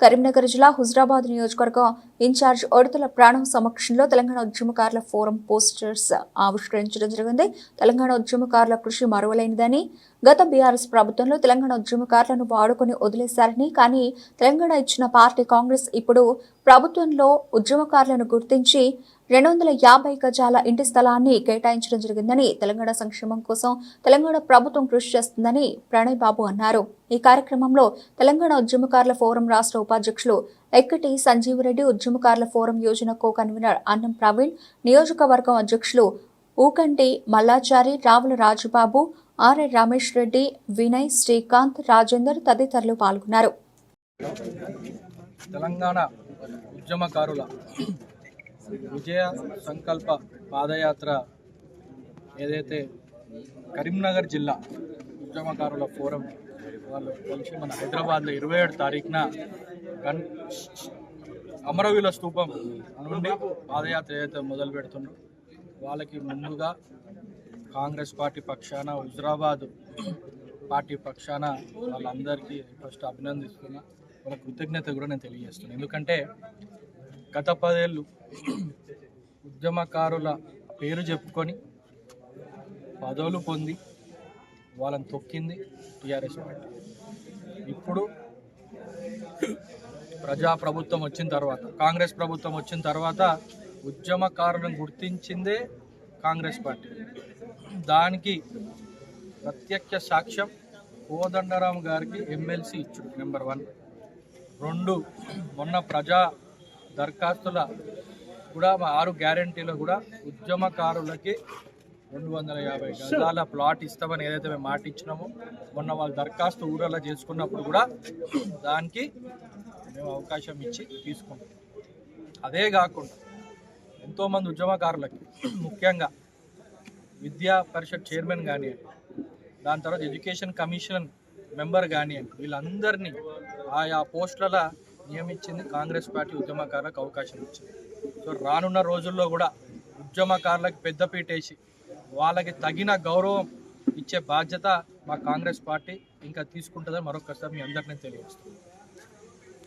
కరీంనగర్ జిల్లా హుజరాబాద్ నియోజకవర్గం ఇన్ఛార్జ్ ఒడతల ప్రాణం సమక్షంలో తెలంగాణ ఉద్యమకారుల ఫోరం పోస్టర్స్ ఆవిష్కరించడం జరిగింది. తెలంగాణ ఉద్యమకారుల కృషి మరువలేనిదని గత బీఆర్ఎస్ ప్రభుత్వంలో తెలంగాణ ఉద్యమకారులను వాడుకొని వదిలేశారని కానీ తెలంగాణ ఇచ్చిన పార్టీ కాంగ్రెస్ ఇప్పుడు ప్రభుత్వంలో ఉద్యమకారులను గుర్తించి రెండు వందల యాభై గజాల ఇంటి స్థలాన్ని కేటాయించడం జరిగిందని తెలంగాణ సంక్షేమం కోసం తెలంగాణ ప్రభుత్వం కృషి చేస్తుందని ప్రణయ్ బాబు అన్నారు. ఈ కార్యక్రమంలో తెలంగాణ ఉద్యమకారుల ఫోరం రాష్ట్ర ఉపాధ్యక్షులు ఎక్కటి సంజీవరెడ్డి ఉద్యమకారుల ఫోరం యోజన కో కన్వీనర్ అన్నం ప్రవీణ్ నియోజకవర్గం అధ్యక్షులు ఊకంటి మల్లాచారి రావుల రాజుబాబు ఆర్ఐ రమేష్ రెడ్డి వినయ్ శ్రీకాంత్ రాజేందర్ తదితరులు పాల్గొన్నారు. తెలంగాణ ఉద్యమకారుల విజయ సంకల్ప పాదయాత్ర ఏదైతే కరీంనగర్ జిల్లా ఉద్యమకారుల ఫోరం వాళ్ళు కలిసి మన హైదరాబాద్లో ఇరవై ఏడు తారీఖున గన్ అమరవీల స్తూపం నుండి పాదయాత్ర ఏదైతే మొదలు పెడుతుందో వాళ్ళకి ముందుగా కాంగ్రెస్ పార్టీ పక్షాన హుజరాబాద్ పార్టీ పక్షాన వాళ్ళందరికీ ఫస్ట్ అభినందిస్తున్నా. వాళ్ళ కృతజ్ఞత కూడా నేను తెలియజేస్తున్నాను ఎందుకంటే గత పదేళ్ళు ఉద్యమకారుల పేరు చెప్పుకొని పదవులు పొంది వాళ్ళని తొక్కింది టీఆర్ఎస్ పార్టీ. ఇప్పుడు ప్రజా ప్రభుత్వం వచ్చిన తర్వాత కాంగ్రెస్ ప్రభుత్వం వచ్చిన తర్వాత ఉద్యమకారులను గుర్తించిందే కాంగ్రెస్ పార్టీ. దానికి ప్రత్యక్ష సాక్ష్యం కోదండరాం గారికి ఎమ్మెల్సీ ఇచ్చుడు నెంబర్ వన్. రెండు మొన్న ప్రజా దరఖాస్తుల కూడా మా ఆరు గ్యారంటీలో కూడా ఉద్యమకారులకి రెండు వందల యాభై గజాల ప్లాట్ ఇస్తామని ఏదైతే మేము మాట ఇచ్చినామో మొన్న వాళ్ళు దరఖాస్తు ఊరలా చేసుకున్నప్పుడు కూడా దానికి మేము అవకాశం ఇచ్చి తీసుకున్నాం. అదే కాకుండా ఎంతోమంది ఉద్యమకారులకి ముఖ్యంగా విద్యా పరిషత్ చైర్మన్ కానివ్వండి దాని తర్వాత ఎడ్యుకేషన్ కమిషన్ మెంబర్ కానివ్వండి వీళ్ళందరినీ ఆయా పోస్టుల నియమించింది కాంగ్రెస్ పార్టీ ఉద్యమకారులకు అవకాశం ఇచ్చింది. సో రానున్న రోజుల్లో కూడా ఉద్యమకారులకు పెద్దపీట వేసి వాళ్ళకి తగిన గౌరవం ఇచ్చే బాధ్యత మా కాంగ్రెస్ పార్టీ ఇంకా తీసుకుంటుందని మరొకసారి మీ అందరినీ తెలియజేస్తుంది